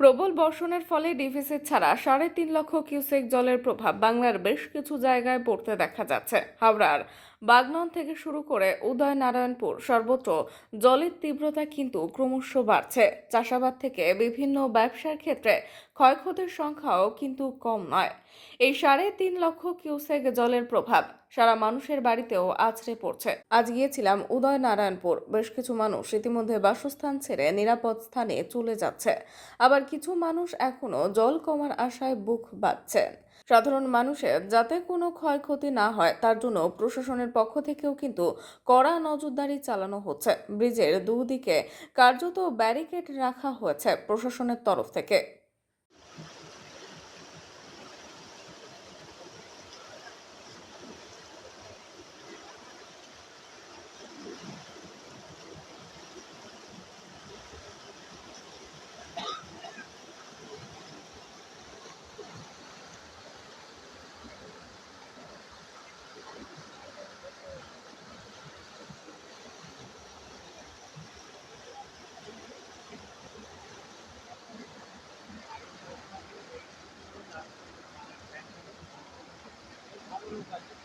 প্রবল বর্ষণের ফলে ডিভিসি ছাড়া সাড়ে তিন লক্ষ কিউসেক জলের প্রভাব বাংলার বেশ কিছু জায়গায় পড়তে দেখা যাচ্ছে। হাওড়ার বাগনন থেকে শুরু করে উদয়নারায়ণপুর সর্বত্র জলের তীব্রতা কিন্তু ক্রমশ বাড়ছে। চাষাবাদ থেকে বিভিন্ন ব্যবসার ক্ষেত্রে ক্ষয়ক্ষতির সংখ্যাও কিন্তু কম নয়। এই সাড়ে তিন লক্ষ কিউসেক জলের প্রভাব সারা মানুষের বাড়িতেও আছড়ে পড়ছে। আজ গিয়েছিলাম উদয়নারায়ণপুর। বেশ কিছু মানুষ ইতিমধ্যে বাসস্থান ছেড়ে নিরাপদ স্থানে চলে যাচ্ছে। আবার কিছু মানুষ এখনও জল কমার আশায় বুক বাঁধছেন সাধারণ মানুষের যাতে কোনো ক্ষয়ক্ষতি না হয়, তার জন্য প্রশাসনের পক্ষ থেকেও কিন্তু কড়া নজরদারি চালানো হচ্ছে। ব্রিজের দুদিকে কার্যত ব্যারিকেড রাখা হয়েছে প্রশাসনের তরফ থেকে। Gracias.